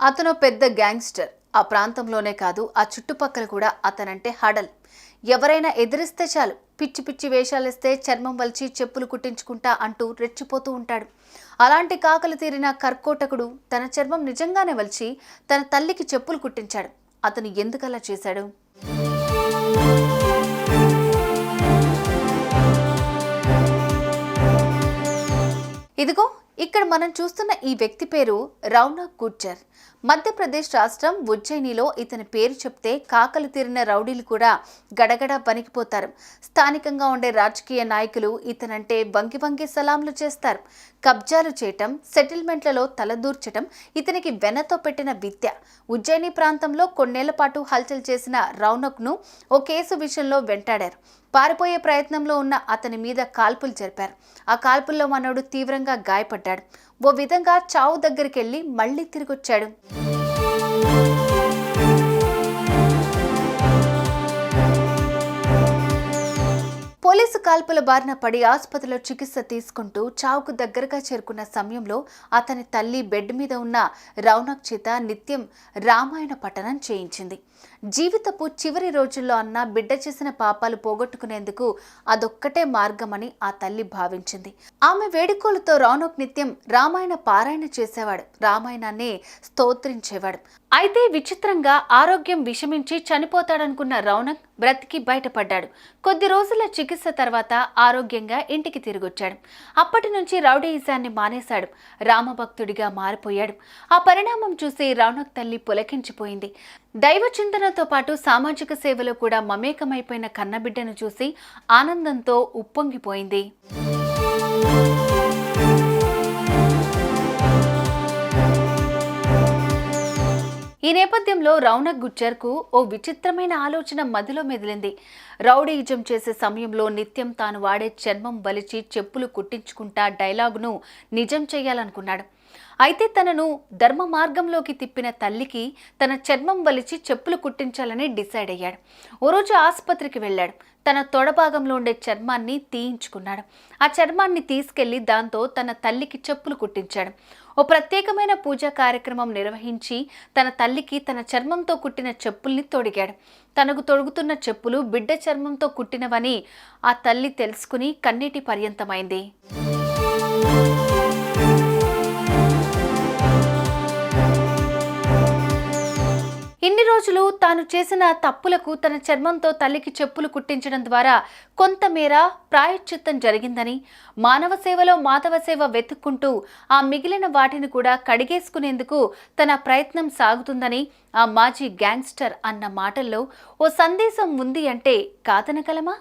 అతను పెద్ద గ్యాంగ్స్టర్. ఆ ప్రాంతంలోనే కాదు ఆ చుట్టుపక్కల కూడా అతనంటే హడల్. ఎవరైనా ఎదిరిస్తే చాలు పిచ్చి పిచ్చి వేషాలిస్తే చర్మం వలిచి చెప్పులు కుట్టించుకుంటా అంటూ రెచ్చిపోతూ ఉంటాడు. అలాంటి కాకలు తీరిన కర్కోటకుడు తన చర్మం నిజంగానే వలిచి తన తల్లికి చెప్పులు కుట్టించాడు. అతను ఎందుకలా చేశాడు? ఇదిగో ఇక్కడ మనం చూస్తున్న ఈ వ్యక్తి పేరు రౌనక్ గుజ్జర్ మధ్యప్రదేశ్ రాష్ట్రం ఉజ్జయినిలో ఇతని పేరు చెప్తే కాకలు తీరిన రౌడీలు కూడా గడగడ వణికిపోతారు స్థానికంగా ఉండే రాజకీయ నాయకులు ఇతనంటే వంగి వంగి సలాంలు చేస్తారు. కబ్జాలు చేయటం సెటిల్మెంట్లలో తలదూర్చటం ఇతనికి వెనతో పెట్టిన విద్య. ఉజ్జయిని ప్రాంతంలో కొన్నేళ్ళ పాటు హల్చల్ చేసిన రౌనక్ను ఓ కేసు విషయంలో వెంటాడారు. పారిపోయే ప్రయత్నంలో ఉన్న అతని మీద కాల్పులు జరిపారు. ఆ కాల్పుల్లో మనోడు తీవ్రంగా గాయపడ్డారు గాయపడ్డాడు ఓ విధంగా చావు దగ్గరికి వెళ్ళి మళ్ళీ తిరిగొచ్చాడు. కాల్పుల బారిన పడి ఆసుపత్రిలో చికిత్స తీసుకుంటూ చావుకు దగ్గరగా చేరుకున్న సమయంలో అతని తల్లి బెడ్ మీద ఉన్న రౌనక్ చేత నిత్యం రామాయణ పఠనం చేయించింది. జీవితపు చివరి రోజుల్లో అన్న బిడ్డ చేసిన పాపాలు పోగొట్టుకునేందుకు అదొక్కటే మార్గమని ఆ తల్లి భావించింది. ఆమె వేడుకోలతో రౌనక్ నిత్యం రామాయణ పారాయణ చేసేవాడు. రామాయణాన్ని స్తోత్రించేవాడు. అయితే విచిత్రంగా ఆరోగ్యం విషమించి చనిపోతాడనుకున్న రౌనక్ బ్రతికి బయటపడ్డాడు. కొద్ది రోజుల చికిత్స తర్వాత ఆరోగ్యంగా ఇంటికి తిరిగొచ్చాడు. అప్పటి నుంచి రౌడీయిజాన్ని మానేశాడు. రామభక్తుడిగా మారిపోయాడు. ఆ పరిణామం చూసి రౌనక్ తల్లి పులకించిపోయింది. దైవ చింతనతో పాటు సామాజిక సేవలో కూడా మమేకమైపోయిన కన్నబిడ్డను చూసి ఆనందంతో ఉప్పొంగిపోయింది. ఈ నేపథ్యంలో రౌనక్ గుజ్జర్కు ఓ విచిత్రమైన ఆలోచన మదిలో మెదిలింది. రౌడీయిజం చేసే సమయంలో నిత్యం తాను వాడే చర్మం బలిచి చెప్పులు కుట్టించుకుంటా డైలాగును నిజం చేయాలనుకున్నాడు అయితే తనను ధర్మ మార్గంలోకి తిప్పిన తల్లికి తన చర్మం వలిచి చెప్పులు కుట్టించాలని డిసైడ్ అయ్యాడు. ఓ రోజు ఆసుపత్రికి వెళ్ళాడు. తన తొడభాగంలో ఉండే చర్మాన్ని తీయించుకున్నాడు. ఆ చర్మాన్ని తీసుకెళ్ళి దాంతో తన తల్లికి చెప్పులు కుట్టించాడు. ఓ ప్రత్యేకమైన పూజా కార్యక్రమం నిర్వహించి తన తల్లికి తన చర్మంతో కుట్టిన చెప్పుల్ని తొడిగాడు. తనకు తొడుగుతున్న చెప్పులు బిడ్డ చర్మంతో కుట్టినవని ఆ తల్లి తెలుసుకుని కన్నీటి పర్యంతమైంది. ఇన్ని రోజులు తాను చేసిన తప్పులకు తన చర్మంతో తల్లికి చెప్పులు కుట్టించడం ద్వారా కొంతమేర ప్రాయశ్చిత్తం జరిగిందని మానవ సేవలో మాధవ సేవ వెతుక్కుంటూ ఆ మిగిలిన వాటిని కూడా కడిగేసుకునేందుకు తన ప్రయత్నం సాగుతుందని ఆ మాజీ గ్యాంగ్స్టర్ అన్న మాటల్లో ఓ సందేశం ఉంది అంటే కాదనగలమా?